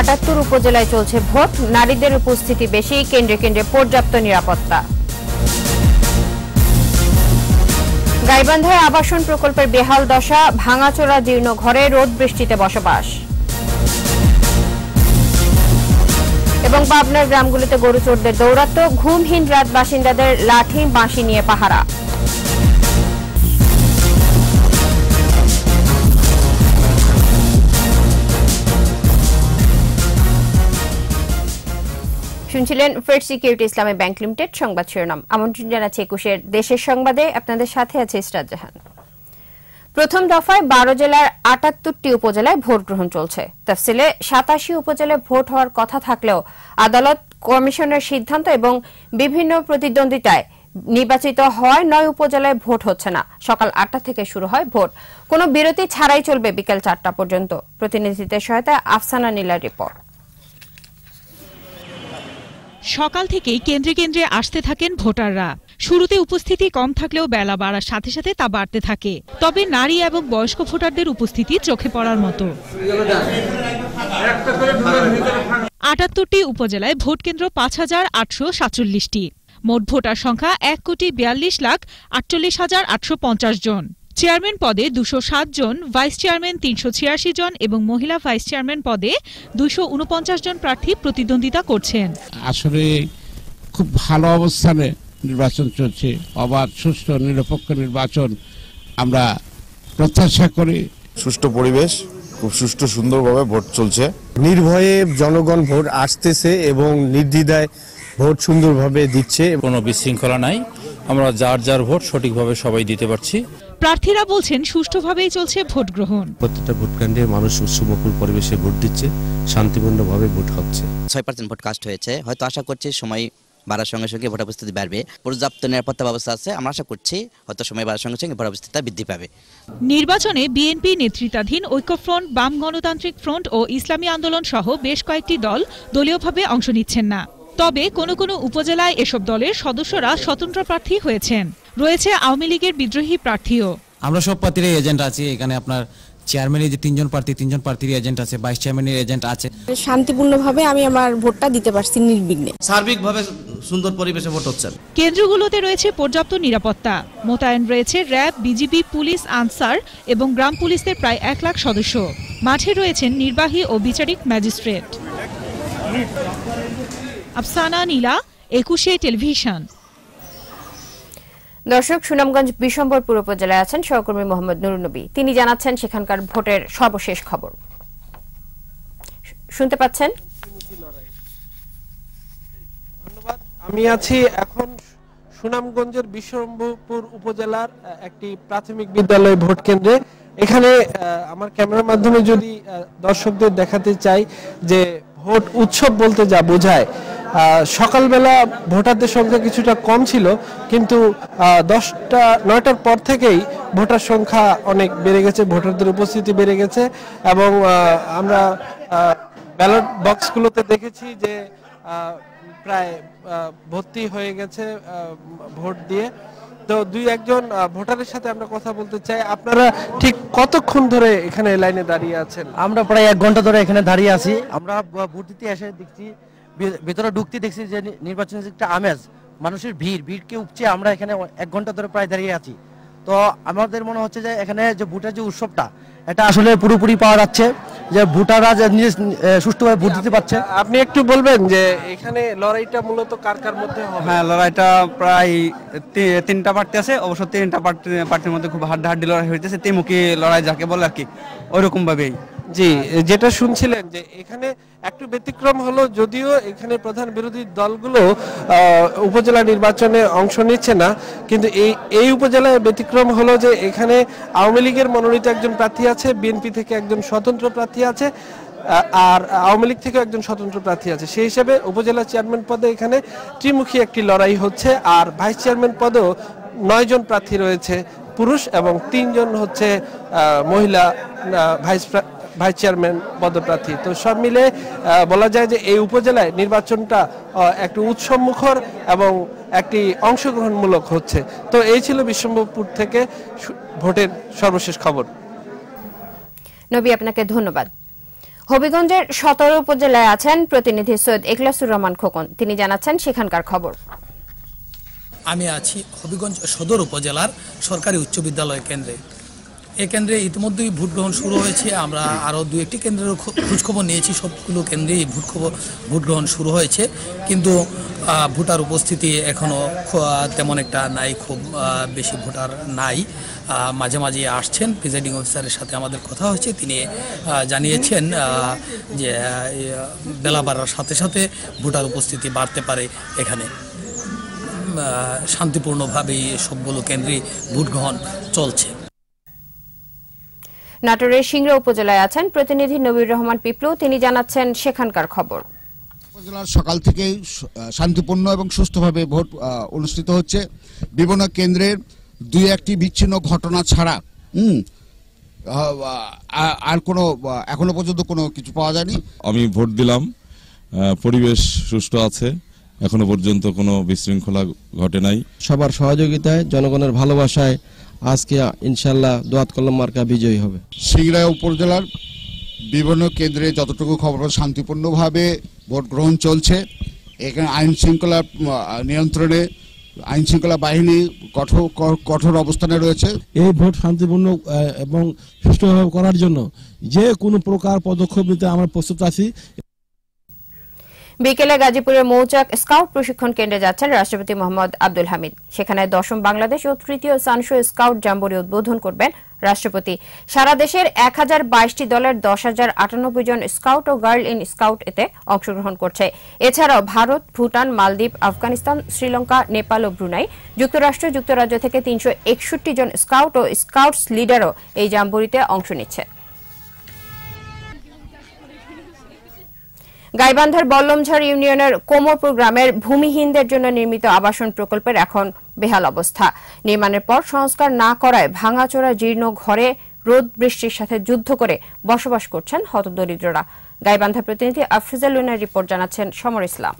আটাত্তর উপজেলায় চলছে ভোট। নারীদের উপস্থিতি বেশি, কেন্দ্রে কেন্দ্রে পর্যাপ্ত নিরাপত্তা। গাইবান্ধায় আবাসন প্রকল্পের বেহাল দশা, ভাঙাচোরা জীর্ণ ঘরে রোদ বৃষ্টিতে বসবাস। এবং পাবনার গ্রামগুলিতে গরু চোরদের দৌরাত্ম ঘুমহীন রাত বাসিন্দাদের লাঠি বাঁশি নিয়ে পাহারা। শুনছিলেন first security Islami bank limited সংবাদ শিরোনাম। আমন্ত্রণ জানাচ্ছি একুশের দেশের সংবাদে। আপনাদের সাথে আছে ইসরাত জাহান। প্রথম দফায় বারো জেলার আটাত্তরটি উপজেলায় ভোট গ্রহণ চলছে। তফসিলে সাতাশি উপজেলায় ভোট হওয়ার কথা থাকলেও আদালত কমিশনের সিদ্ধান্ত এবং বিভিন্ন প্রতিদ্বন্দ্বিতায় নির্বাচিত হয় নয় উপজেলায় ভোট হচ্ছে না। সকাল আটটা থেকে শুরু হয় ভোট। কোনো বিরতি ছাড়াই চলবে বিকেল চারটা পর্যন্ত। প্রতিনিধিদের সহায়তায় আফসানা নীলার রিপোর্ট। সকাল থেকেই কেন্দ্রে কেন্দ্রে আসতে থাকেন ভোটাররা। শুরুতে উপস্থিতি কম থাকলেও বেলা বাড়ার সাথে সাথে তা বাড়তে থাকে। তবে নারী এবং বয়স্ক ভোটারদের উপস্থিতি চোখে পড়ার মতো। আটাত্তরটি উপজেলায় ভোট কেন্দ্র পাঁচ হাজার আটশো সাতচল্লিশটি। মোট ভোটার সংখ্যা এক কোটি বিয়াল্লিশ লাখ আটচল্লিশ হাজার আটশো পঞ্চাশ জন। চেয়ারম্যান পদে দুশো সাত জন ভাইস চেয়ারম্যান তিনশো ছিয়াশি জন এবং মহিলা ভাইস চেয়ারম্যান পদে দুশো জন প্রার্থী প্রতিদ্বন্দ্বিতা করছেন। আসলে খুব ভালো অবস্থানে নির্বাচন চলছে। অবাধ সুষ্ঠু নিরপেক্ষ নির্বাচন আমরা প্রত্যাশা করি। সুষ্ঠু পরিবেশ খুব সুষ্ঠু সুন্দরভাবে ভোট চলছে। নির্ভয়ে জনগণ ভোট আসতেছে এবং নির্দ্বিধায় ভোট সুন্দরভাবে দিচ্ছে। কোনো বিশৃঙ্খলা নাই। আমরা যার যার ভোট সঠিকভাবে সবাই দিতে পারছি। প্রার্থীরা বলছেন সুষ্ঠুভাবেই চলছে ভোট গ্রহণ। প্রত্যেকটা ভোট কেন্দ্রে মানুষ উৎসবমুখর পরিবেশে ভোট দিচ্ছে শান্তিপূর্ণভাবে ভোট হচ্ছে ছয় পার্সেন্ট ভোট কাস্ট হয়েছে। হয়তো আশা করছি সময় বাড়ার সঙ্গে সঙ্গে ভোটার উপস্থিতি বাড়বে। পর্যাপ্ত নিরাপত্তা ব্যবস্থা আছে। আমরা আশা করছি হয়তো সময় বাড়ার সঙ্গে সঙ্গে ভোটার উপস্থিতি বৃদ্ধি পাবে। নির্বাচনে বিএনপি নেতৃত্বাধীন ঐক্যফ্রন্ট বাম গণতান্ত্রিক ফ্রন্ট ও ইসলামী আন্দোলন সহ বেশ কয়েকটি দল দলীয়ভাবে অংশ নিচ্ছেন না। তবে কোনো কোনো উপজেলায় এসব দলের সদস্যরা স্বতন্ত্র প্রার্থী হয়েছেন। রয়েছে আওয়ামী লীগের বিদ্রোহী প্রার্থীও। আমরা সব প্রার্থীর এজেন্ট আছি। এখানে আপনার চেয়ারম্যানের যে তিনজন প্রার্থী তিনজন প্রার্থীর এজেন্ট আছে ভাইস চেয়ারম্যানের এজেন্ট আছে। শান্তিপূর্ণভাবে আমি আমার ভোটটা দিতে পারছি নির্বিঘ্নে। সার্বিকভাবে সুন্দর পরিবেশে ভোট হচ্ছে কেন্দ্রগুলোতে রয়েছে পর্যাপ্ত নিরাপত্তা। মোতায়েন রয়েছে র্যাব বিজিবি পুলিশ আনসার এবং গ্রাম পুলিশের প্রায় এক লাখ সদস্য। মাঠে রয়েছেন নির্বাহী ও বিচারিক ম্যাজিস্ট্রেট। আফসানা নীলা একুশে টেলিভিশন। দর্শক, সুনামগঞ্জ বিশম্বরপুর উপজেলায় আছেন সহকর্মী মোহাম্মদ নুরুনবী তিনি জানাচ্ছেন সেখানকার ভোটের সর্বশেষ খবর। শুনতে পাচ্ছেন? ধন্যবাদ। আমি আছি এখন সুনামগঞ্জের বিশ্বম্ভরপুর উপজেলার একটি প্রাথমিক বিদ্যালয় ভোট কেন্দ্রে। এখানে আমার ক্যামেরার মাধ্যমে যদি দর্শকদের দেখাতে চাই যে ভোট উৎসব বলতে যা বোঝায় সকালবেলা ভোটারদের সংখ্যা কিছুটা কম ছিল, কিন্তু দশটা, নয়টার পর থেকেই ভোটার সংখ্যা অনেক বেড়ে গেছে, ভোটারদের উপস্থিতি বেড়ে গেছে এবং আমরা ব্যালট বক্সগুলোতে দেখেছি যে প্রায় ভর্তি হয়ে গেছে ভোট দিয়ে। তো দুই একজন ভোটারের সাথে আমরা কথা বলতে চাই। আপনারা ঠিক কতক্ষণ ধরে এখানে লাইনে দাঁড়িয়ে আছেন? আমরা প্রায় এক ঘণ্টা ধরে এখানে দাঁড়িয়ে আছি। আমরা ভোট দিতে এসে দেখছি ভেতরে ঢুকতে দেখছি যে নির্বাচনের একটা আমেজ। মানুষের ভিড় ভিড়কে উপচে আমরা এখানে এক ঘণ্টা ধরে প্রায় দাঁড়িয়ে আছি। তো আমাদের মনে হচ্ছে যে এখানে যে ভোটের যে উৎসবটা এটা আসলে পুরোপুরি পাওয়া যাচ্ছে যে ভোটাররা যে নিজে সুষ্ঠুভাবে ভোট দিতে পারছে। আপনি একটু বলবেন যে এখানে লড়াইটা মূলত কার কার মধ্যে হবে? হ্যাঁ লড়াইটা প্রায় তিনটা পার্টি আছে। অবশ্য তিনটা পার্টি পার্টির মধ্যে খুব হাড্ডাহাড্ডি লড়াই হইতেছে। তিমুখী লড়াই যাকে বলে আর কি ওইরকম ভাবেই জি, যেটা শুনছিলেন যে এখানে একটু ব্যতিক্রম হলো যদিও এখানে প্রধান বিরোধী দলগুলো উপজেলা নির্বাচনে অংশ নিচ্ছে না, কিন্তু এই এই উপজেলায় ব্যতিক্রম হলো যে এখানে আওয়ামী লীগের মনোনীত একজন প্রার্থী আছে, বিএনপি থেকে একজন স্বতন্ত্র প্রার্থী আছে আর আওয়ামী লীগ থেকে একজন স্বতন্ত্র প্রার্থী আছে। সেই হিসেবে উপজেলা চেয়ারম্যান পদে এখানে ত্রিমুখী একটি লড়াই হচ্ছে, আর ভাইস চেয়ারম্যান পদেও নয় জন প্রার্থী রয়েছে, পুরুষ এবং তিনজন হচ্ছে মহিলা ভাইস ভাইস চেয়ারম্যান পদপ্রার্থী। তো সব মিলে বলা যায় যে এই উপজেলায় নির্বাচনটা একটু উৎসবমুখর এবং একটি অংশগ্রহণমূলক হচ্ছে। তো এই ছিল বিশ্বম্ভরপুর থেকে ভোটের সর্বশেষ খবর। নবী আপনাকে ধন্যবাদ। হবিগঞ্জের সতেরো উপজেলায় আছেন প্রতিনিধি সৈয়দ এখলাসুর রহমান খোকন। তিনি জানাচ্ছেন সেখানকার খবর। আমি আছি হবিগঞ্জ সদর উপজেলার সরকারি উচ্চ বিদ্যালয় কেন্দ্রে। এই কেন্দ্রে ইতিমধ্যেই ভোট গ্রহণ শুরু হয়েছে। আমরা আরও দু একটি কেন্দ্রের খো- খোঁজখবর নিয়েছি, সবগুলো কেন্দ্রেই ভোট খবর ভোট গ্রহণ শুরু হয়েছে। কিন্তু ভোটার উপস্থিতি এখনও তেমন একটা নাই, খুব বেশি ভোটার নাই। মাঝে মাঝে আসছেন, প্রিজাইডিং অফিসারের সাথে আমাদের কথা হয়েছে। তিনি জানিয়েছেন যে বেলা বাড়ার সাথে সাথে ভোটার উপস্থিতি বাড়তে পারে এখানে। শান্তিপূর্ণভাবেই সবগুলো কেন্দ্রে ভোট গ্রহণ চলছে। নাটোরের সিংড়া উপজেলায় আছেন প্রতিনিধি নবীর রহমান পিপলু। তিনি জানাচ্ছেন সেখানকার খবর। উপজেলার সকাল থেকেই শান্তিপূর্ণ এবং সুস্থভাবে ভোট অনুষ্ঠিত হচ্ছে। বিভিন্ন কেন্দ্রের দুই একটি বিচ্ছিন্ন ঘটনা ছাড়া হুম, আর কোনো এখনও পর্যন্ত কোনো কিছু পাওয়া যায়নি। আমি ভোট দিলাম পরিবেশ সুষ্ঠু আছে এখনও পর্যন্ত কোনো বিশৃঙ্খলা ঘটে নাই। সবার সহযোগিতায় জনগণের ভালোবাসায় আজকে ইনশাল্লাহ দোয়াত কলম মার্কা বিজয়ী হবে। সিংড়া উপজেলার বিভিন্ন কেন্দ্রে যতটুকু খবর শান্তিপূর্ণভাবে ভোট গ্রহণ চলছে। এখানে আইন শৃঙ্খলা নিয়ন্ত্রণে আইন শৃঙ্খলা বাহিনী কঠোর কঠোর অবস্থানে রয়েছে। এই ভোট শান্তিপূর্ণ এবং সুষ্ঠুভাবে করার জন্য যে কোনো প্রকার পদক্ষেপ নিতে আমরা প্রস্তুত আছি। বিকেলে গাজীপুরের মৌচাক স্কাউট প্রশিক্ষণ কেন্দ্রে যাচ্ছেন রাষ্ট্রপতি মোহাম্মদ আব্দুল হামিদ। সেখানে দশম বাংলাদেশ ও তৃতীয় সানশো স্কাউট জাম্বুরি উদ্বোধন করবেন রাষ্ট্রপতি। সারা দেশের এক হাজার বাইশটি দলের দশ হাজার আটানব্বই জন স্কাউট ও গার্ল ইন স্কাউট এতে অংশগ্রহণ করছে। এছাড়াও ভারত, ভুটান, মালদ্বীপ, আফগানিস্তান, শ্রীলঙ্কা, নেপাল ও ব্রুনাই যুক্তরাষ্ট্র, যুক্তরাজ্য থেকে তিনশো একষট্টি জন স্কাউট ও স্কাউটস লিডারও এই জাম্বুরিতে অংশ নিচ্ছে। গাইবান্ধার বল্লমঝড় ইউনিয়নের কোমরপুর গ্রামের ভূমিহীনদের জন্য নির্মিত আবাসন প্রকল্পের এখন বেহাল অবস্থা। নির্মাণের পর সংস্কার না করায় ভাঙাচোরা জীর্ণ ঘরে রোদ বৃষ্টির সাথে যুদ্ধ করে বসবাস করছেন হতদরিদ্ররা। গাইবান্ধা প্রতিনিধি আফরিজা লুনার রিপোর্ট জানাচ্ছেন সমর ইসলাম।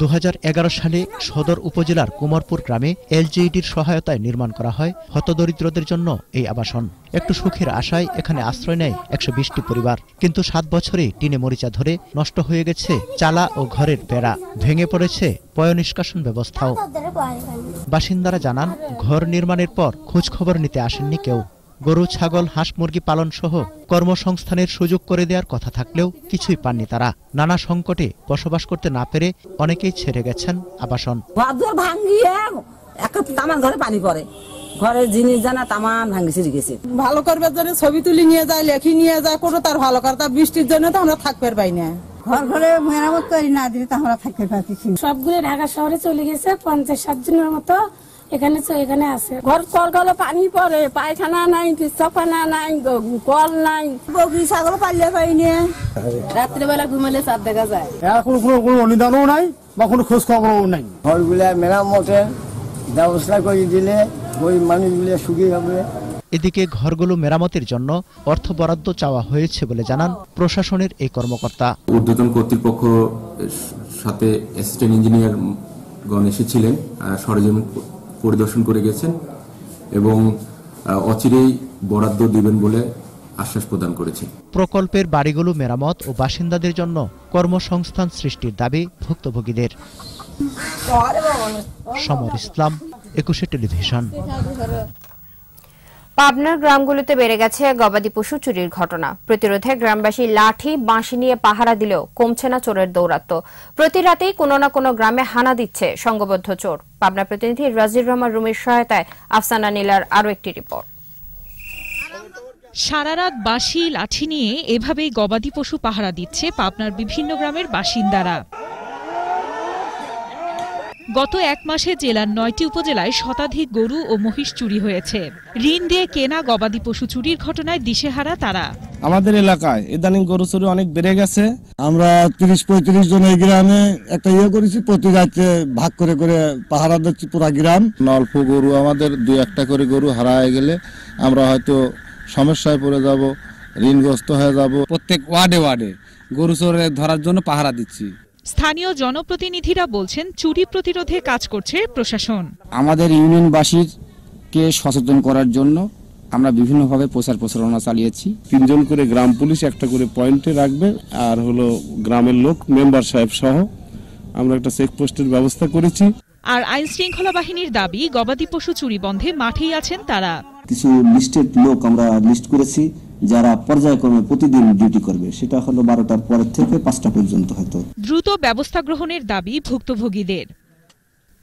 দু হাজার এগারো সালে সদর উপজেলার কুমারপুর গ্রামে এলজিইডির সহায়তায় নির্মাণ করা হয় হতদরিদ্রদের জন্য এই আবাসন। একটু সুখের আশায় এখানে আশ্রয় নেয় একশো বিশটি পরিবার। কিন্তু সাত বছরে টিনে মরিচা ধরে নষ্ট হয়ে গেছে চালা ও ঘরের বেড়া। ভেঙে পড়েছে পয়নিষ্কাশন ব্যবস্থাও। বাসিন্দারা জানান, ঘর নির্মাণের পর খোঁজ খবর নিতে আসেননি কেউ। গরু ছাগল হাঁস মুরগি পালন সহ কর্মসংস্থানের সুযোগ করে দেওয়ার কথা থাকলেও কিছুই পাননি তারা। নানা সংকটে বসবাস করতে না পেরে অনেকেই ছেড়ে গেছেন আবাসন। ঘর ভাঙ্গিয়ে ঘরে পানি পড়ে। ঘরের জিনিস জানা তামান ভাঙ্গি ছিঁড়ে গেছে ভালো করবার জন্য ছবি তুলি নিয়ে যায় লেখি নিয়ে যায় কোনো তার ভালো করে তার বৃষ্টির জন্য তো আমরা থাকতে পাই না। ঘর ঘরে মেরামত করি না দিলে তো আমরা থাকতে পারতেছি সবগুলো ঢাকা শহরে চলে গেছে পঞ্চাশ ষাট জনের মতো এখানে চ- এখানে আছে। ঘর কল কলে পানি পড়ে পায়খানা নাই পিসাপানা নাই কল নাই। বগি ছাগল পালিয়ে পাই না। রাত্রিবেলা ঘুমালে চাপ দেখা যায়। এখন কোনো কোনো অনুদানও নাই বা কোনো খোঁজ খবরও নাই। ঘরগুলা মেরামতের ব্যবস্থা করে দিলে ওই মানুষগুলো সুখী হবে। এদিকে ঘরগুলো মেরামতের জন্য অর্থ বরাদ্দ চাওয়া হয়েছে বলে জানান প্রশাসনের এই কর্মকর্তা। ঊর্ধ্বতন কর্তৃপক্ষ সাথে অ্যাসিস্ট্যান্ট ইঞ্জিনিয়ার গণ এসেছিলেন সরেজমিন পরিদর্শন করে গেছেন এবং অচিরেই বরাদ্দ দিবেন বলে আশ্বাস প্রদান করেছে প্রকল্পের বাড়িগুলো মেরামত ও বাসিন্দাদের জন্য কর্মসংস্থান সৃষ্টির দাবি ভুক্তভোগীদের। সমর ইসলাম, একুশে টেলিভিশন। পাবনার গ্রামগুলোতে বেড়ে গেছে গবাদি পশু চুরির ঘটনা। প্রতিরোধে গ্রামবাসী লাঠি, বাঁশি নিয়ে পাহারা দিলেও কমছে না চোরের দৌরাত্ম প্রতি রাতেই কোনো না কোনো গ্রামে হানা দিচ্ছে সংঘবদ্ধ চোর। পাবনা প্রতিনিধি রাজির রহমান রুমির সহায়তায় আফসানা নীলার আরও একটি রিপোর্ট। সারারাত বাঁশি, লাঠি নিয়ে এভাবেই গবাদি পশু পাহারা দিচ্ছে পাবনার বিভিন্ন গ্রামের বাসিন্দারা। গত এক মাসে জেলার নয়টি উপজেলায় শতাধিক গরু ও মহিষ চুরি হয়েছে। ঋণ দিয়ে কেনা গবাদি পশু চুরির ঘটনায় দিশেহারা তারা। আমাদের এলাকায় ইদানিং গরু চুরি অনেক বেড়ে গেছে। আমরা তিরিশ পঁয়ত্রিশ জন এই গ্রামে একটা ইয়ে করেছি প্রতি রাতে ভাগ করে করে পাহারা দিচ্ছি পুরা গ্রাম। অল্প গরু আমাদের দু একটা করে গরু হারায় গেলে আমরা হয়তো সমস্যায় পড়ে যাব ঋণগ্রস্ত হয়ে যাব। প্রত্যেক ওয়ার্ডে ওয়ার্ডে গরু চোরে ধরার জন্য পাহারা দিচ্ছি। স্থানীয় জনপ্রতিনিধিরা বলছেন চুরি প্রতিরোধে কাজ করছে প্রশাসন। আমাদের ইউনিয়নবাসীকে সচেতন করার জন্য আমরা বিভিন্নভাবে প্রচার প্রচারণা চালিয়েছি। তিনজন করে গ্রাম পুলিশ একটা করে পয়েন্টে রাখবে আর হলো গ্রামের লোক মেম্বার সাহেব সহ আমরা একটা চেকপোস্টের ব্যবস্থা করেছি। আর আইন শৃঙ্খলা বাহিনীর দাবি গবাদি পশু চুরি বন্ধে মাঠেই আছেন তারা। কিছু লিস্টেড লোক আমরা লিস্ট করেছি যারা পর্যায়ক্রমে প্রতিদিন ডিউটি করবে। সেটা হলো বারোটার পরের থেকে পাঁচটা পর্যন্ত হয়তো। দ্রুত ব্যবস্থা গ্রহণের দাবি ভুক্তভোগীদের।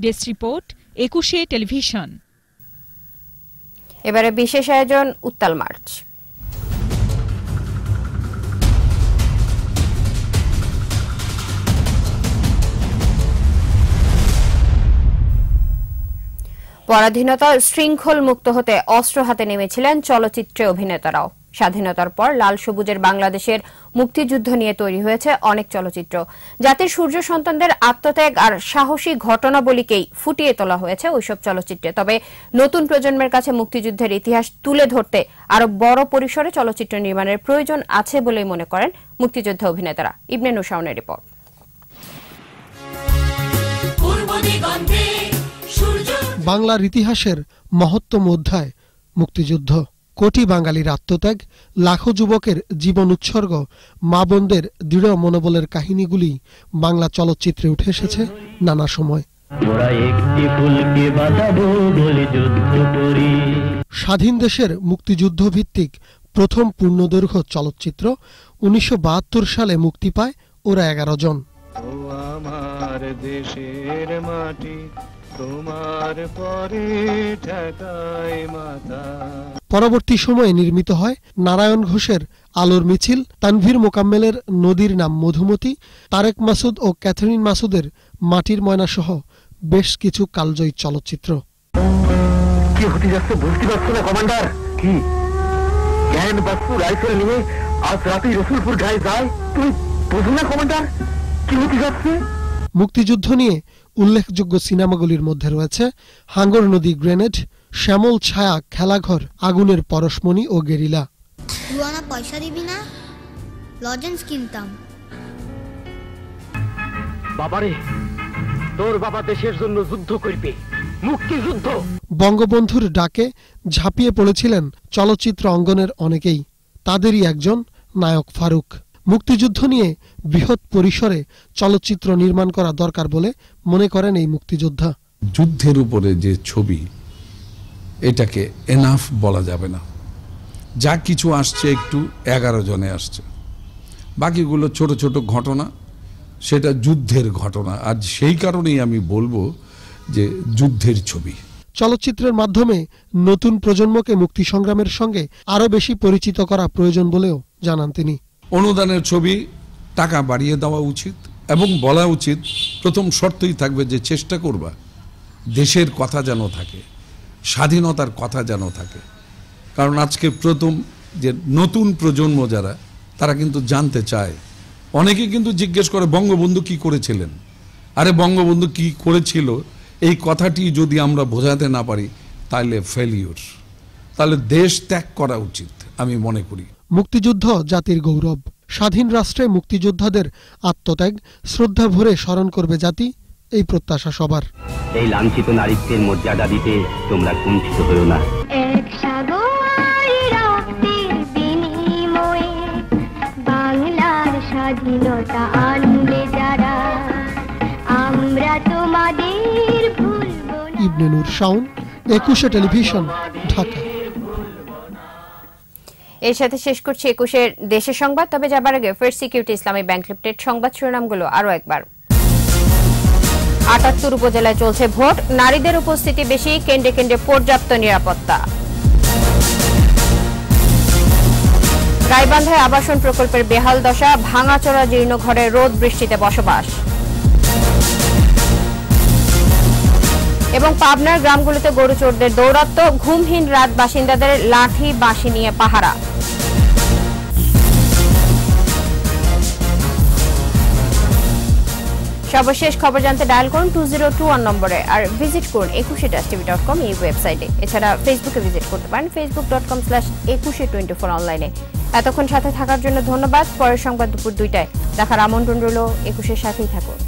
Desk report Ekushey television. এবারে বিশেষ আয়োজন উত্তাল মার্চ। পরাধীনতার শৃঙ্খল মুক্ত হতে অস্ত্র হাতে নেমেছিলেন চলচ্চিত্রে অভিনেতারাও। স্বাধীনতার পর লাল সবুজের বাংলাদেশের মুক্তিযুদ্ধ নিয়ে তৈরি হয়েছে অনেক চলচ্চিত্র। জাতির সূর্য সন্তানদের আত্মত্যাগ আর সাহসী ঘটনাবলীকেই ফুটিয়ে তোলা হয়েছে ওইসব চলচ্চিত্রে। তবে নতুন প্রজন্মের কাছে মুক্তিযুদ্ধের ইতিহাস তুলে ধরতে আরও বড় পরিসরে চলচ্চিত্র নির্মাণের প্রয়োজন আছে বলেই মনে করেন মুক্তিযোদ্ধা অভিনেতারা। ইবনে নুসাউনের রিপোর্ট। বাংলার ইতিহাসের মহত্তম অধ্যায় মুক্তিযুদ্ধ। কোটি বাঙালির আত্মত্যাগ লাখো যুবকের জীবন উৎসর্গ মা বোনদের দৃঢ় মনোবলের কাহিনীগুলি বাংলা চলচ্চিত্রে উঠে এসেছে নানা সময়। স্বাধীন দেশের মুক্তিযুদ্ধ ভিত্তিক প্রথম পূর্ণদৈর্ঘ্য চলচ্চিত্র উনিশশো বাহাত্তর সালে মুক্তি পায় ওরা এগারো জন। ও আমার দেশের মাটি তোমার পরে ঠেকায় মাথা। পরবর্তী সময়ে নির্মিত হয় নারায়ণ ঘোষের আলোর মিছিল তানভীর মোকাম্মেলের নদীর নাম মধুমতি তারেক মাসুদ ও ক্যাথরিন মাসুদের মাটির ময়না সহ বেশ কিছু কালজয়ী চলচ্চিত্র। কি হতে যাচ্ছে বুঝতে পারছ না কমান্ডার? কি? জ্ঞান বাস্তু রাইফেল নিয়ে আজ রাতে রসুলপুর গায়ে যায়? তুমি বুঝো না কমান্ডার। মুক্তিযুদ্ধ নিয়ে উল্লেখযোগ্য সিনেমাগুলির মধ্যে রয়েছে হাঙ্গর নদী গ্রেনেড শ্যামল ছায়া খেলাঘর আগুনের পরশমণি ও গেরিলা। পয়সা দিবি না? লজেন্স কিনতাম। বাবারে তোর বাবা দেশের জন্য যুদ্ধ করবে। মুক্তিযুদ্ধ! বঙ্গবন্ধুর ডাকে ঝাঁপিয়ে পড়েছিলেন চলচ্চিত্র অঙ্গনের অনেকেই। তাদেরই একজন নায়ক ফারুক। মুক্তিযুদ্ধ নিয়ে বৃহৎ পরিসরে চলচ্চিত্র নির্মাণ করা দরকার বলে মনে করেন এই মুক্তিযোদ্ধা। যুদ্ধের উপরে যে ছবি এটাকে এনাফ বলা যাবে না। যা কিছু আসছে একটু এগারো জনে আসছে। বাকিগুলো ছোট ছোট ঘটনা সেটা যুদ্ধের ঘটনা। আর সেই কারণেই আমি বলব যে যুদ্ধের ছবি। চলচ্চিত্রের মাধ্যমে নতুন প্রজন্মকে মুক্তি সংগ্রামের সঙ্গে আরও বেশি পরিচিত করা প্রয়োজন বলেও জানান তিনি। অনুদানের ছবি, টাকা বাড়িয়ে দেওয়া উচিত এবং বলা উচিত, প্রথম শর্তই থাকবে যে চেষ্টা করবা, দেশের কথা যেন থাকে, স্বাধীনতার কথা যেন থাকে। কারণ আজকে প্রথম যে নতুন প্রজন্ম যারা, তারা কিন্তু জানতে চায়। অনেকে কিন্তু জিজ্ঞেস করে, বঙ্গবন্ধু কি করেছিলেন? আরে, বঙ্গবন্ধু কি করেছিল? এই কথাটি যদি আমরা বোঝাতে না পারি তাহলে ফেলিওর তাহলে দেশ ত্যাগ করা উচিত, আমি মনে করি। মুক্তিযুদ্ধ জাতির গৌরব। স্বাধীন রাষ্ট্রে মুক্তিযোদ্ধাদের আত্মত্যাগ শ্রদ্ধা ভরে স্মরণ করবে জাতি এই প্রত্যাশা সবার। এই লাঞ্ছিত নারীত্বের মর্যাদা দিতে তোমরা কুণ্ঠিত হয়েও না। স্বাধীনতা যারা আমরা তোমাদের ইবনে নূর শাওন একুশে টেলিভিশন ঢাকা। এর সাথে শেষ করছি একুশের দেশের সংবাদ। তবে যাবার আগে first security Islami bank limited সংবাদ শিরোনামগুলো আরও একবার। আটাত্তর উপজেলায় চলছে ভোট। নারীদের উপস্থিতি বেশি, কেন্দ্রে কেন্দ্রে পর্যাপ্ত নিরাপত্তা। গাইবান্ধায় আবাসন প্রকল্পের বেহাল দশা, ভাঙাচোরা জীর্ণ ঘরে রোদ বৃষ্টিতে বসবাস। এবং পাবনার গ্রামগুলোতে গরু চোরদের দৌরাত্ম ঘুমহীন রাত বাসিন্দাদের লাঠি, বাঁশি নিয়ে পাহারা। সর্বশেষ খবর জানতে ডায়াল করুন টু জিরো টু ওয়ান নম্বরে আর ভিজিট করুন একুশে ডাস টিভি ডট কম এই ওয়েবসাইটে। এছাড়া ফেসবুকে ভিজিট করতে পারেন Facebook dot com slash Ekushey twenty four অনলাইনে এতক্ষণ সাথে থাকার জন্য ধন্যবাদ। পরের সংবাদ দুপুর দুইটায়। দেখার আমন্ত্রণ রইল একুশের সাথেই থাকুন।